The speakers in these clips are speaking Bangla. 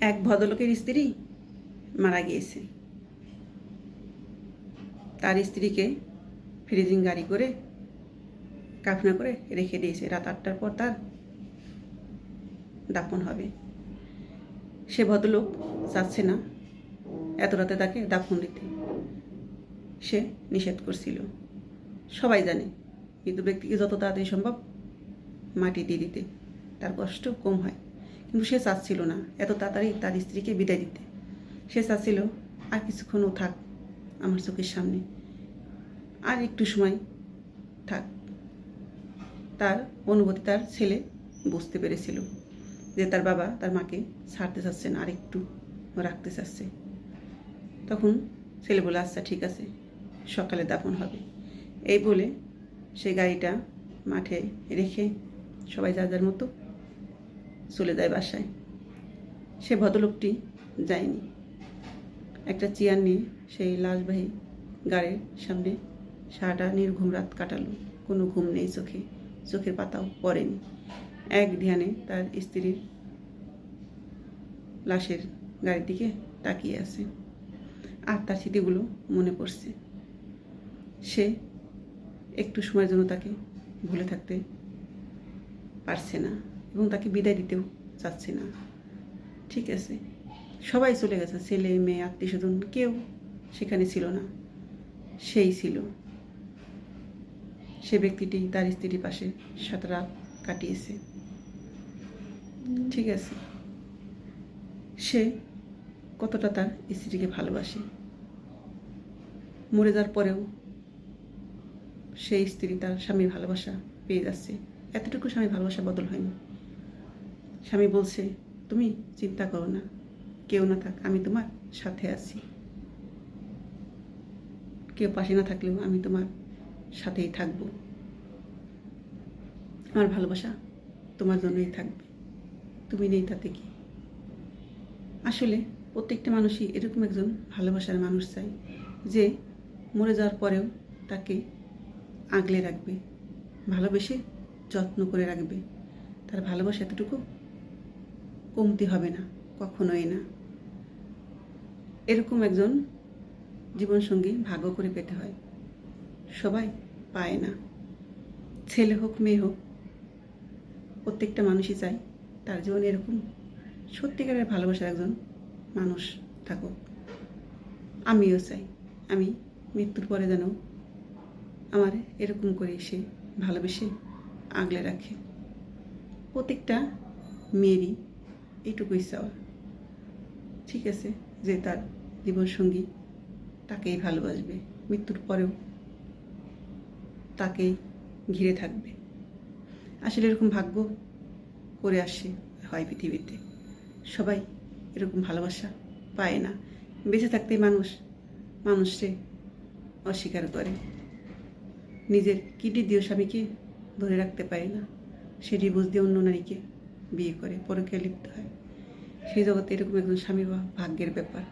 এক ভদ্রলোকের স্ত্রী মারা গিয়েছে। তার স্ত্রীকে ফ্রিজিং গাড়ি করে, কাফনা করে রেখে দিয়েছে। রাত আটটার পর তার দাপন হবে। সে ভদ্রলোক চাচ্ছে না এত রাতে তাকে দাফন দিতে। সে নিষেধ করছিল। সবাই জানে, কিন্তু ব্যক্তিকে যত তাড়াতাড়ি সম্ভব মাটি দিয়ে দিতে। তার কষ্ট কম হয়। কিন্তু সে চাচ্ছিল না এত তাড়াতাড়ি তার স্ত্রীকে বিদায় দিতে। সে চাচ্ছিল, আর কিছুক্ষণ ও থাক আমার চোখের সামনে। আর একটু সময় থাক। তার অনুভূতি তার ছেলে বুঝতে পেরেছিল যে তার বাবা তার মাকে ছাড়তে চাচ্ছে না আর একটু রাখতে চাচ্ছে। তখন ছেলে বলে আচ্ছা ঠিক আছে, সকালে দাফন হবে। এই বলে সে গাড়িটা মাঠে রেখে সবাই যার যার মতো চলে যায় বাসায়। সে ভদ্রলোকটি যায়নি। একটা চেয়ার নিয়ে সেই লাশবাহী গাড়ির সামনে সারাটা নির্ঘুম রাত কাটালো। কোনো ঘুম নেই চোখে, চোখের পাতাও পড়েনি। এক ধ্যানে তার স্ত্রীর লাশের গাড়ির দিকে তাকিয়ে আছে। আর তার স্মৃতিগুলো মনে পড়ছে। সে একটু সময়ের জন্য তাকে ভুলে থাকতে পারছে না। এবং তাকে বিদায় দিতেও চাচ্ছে না। ঠিক আছে। সবাই চলে গেছে, ছেলে, মেয়ে, আত্মীয় স্বজন, কেউ সেখানে ছিল না। সেই ছিল। সে ব্যক্তিটি তার স্ত্রীর পাশে সাত রাত কাটিয়েছে। ঠিক আছে। সে কতটা তার স্ত্রীকে ভালোবাসে, মরে যাওয়ার পরেও সেই স্ত্রী তার স্বামীর ভালোবাসা পেয়ে যাচ্ছে। এতটুকু স্বামীর ভালোবাসা বদল হয়নি। স্বামী বলছে, তুমি চিন্তা করো না, কেউ না থাক, আমি তোমার সাথে আছি। কেউ পাশে না থাকলেও আমি তোমার সাথেই থাকব। আমার ভালোবাসা তোমার জন্যই থাকবে। তুমি নেই তাতে কি? আসলে প্রত্যেকটা মানুষই এরকম একজন ভালোবাসার মানুষ চাই যে মরে যাওয়ার পরেও তাকে আগলে রাখবে, ভালোবেসে যত্ন করে রাখবে। তার ভালোবাসা এতটুকু কমতি হবে না, কখনোই না। এরকম একজন জীবনসঙ্গী ভাগ্য করে পেতে হয়। সবাই পায় না। ছেলে হোক, মেয়ে হোক, প্রত্যেকটা মানুষই চায় তার জীবনে এরকম সত্যিকারের ভালোবাসার একজন মানুষ থাকুক। আমিও চাই, আমি মৃত্যুর পরে যেন আমার এরকম করে সে ভালোবেসে আগলে রাখে। প্রত্যেকটা মেয়েরই এইটুকুই চাওয়া ঠিক আছে যে তার জীবনসঙ্গী তাকেই ভালোবাসবে, মৃত্যুর পরেও তাকেই ঘিরে থাকবে। আসলে এরকম ভাগ্য করে আসে হয় পৃথিবীতে। সবাই এরকম ভালোবাসা পায় না। বেঁচে থাকতেই মানুষ, মানুষকে অস্বীকার করে। নিজের কিডনি দিয়ে স্বামীকে ধরে রাখতে পারে না। সে ডিভোর্স দিয়ে অন্য নারীকে বিয়ে করে পরকে লিপ্ত হয়। সেই জগতে এরকম একজন স্বামী বা ভাগ্যের ব্যাপার।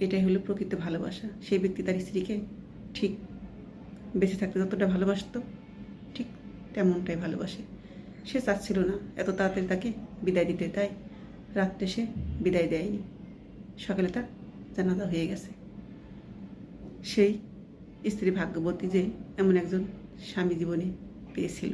এটাই হলো প্রকৃত ভালোবাসা। সেই ব্যক্তি তার স্ত্রীকে ঠিক বেঁচে থাকতে যতটা ভালোবাসতো, ঠিক তেমনটাই ভালোবাসে। সে চাচ্ছিল না, এত তাড়াতাড়ি তাকে বিদায় দিতে। তাই রাত্রে সে বিদায় দেয়নি। সকালে তার জানাজা হয়ে গেছে। সেই স্ত্রী ভাগ্যবতী যে এমন একজন স্বামী জীবনে পেয়েছিল।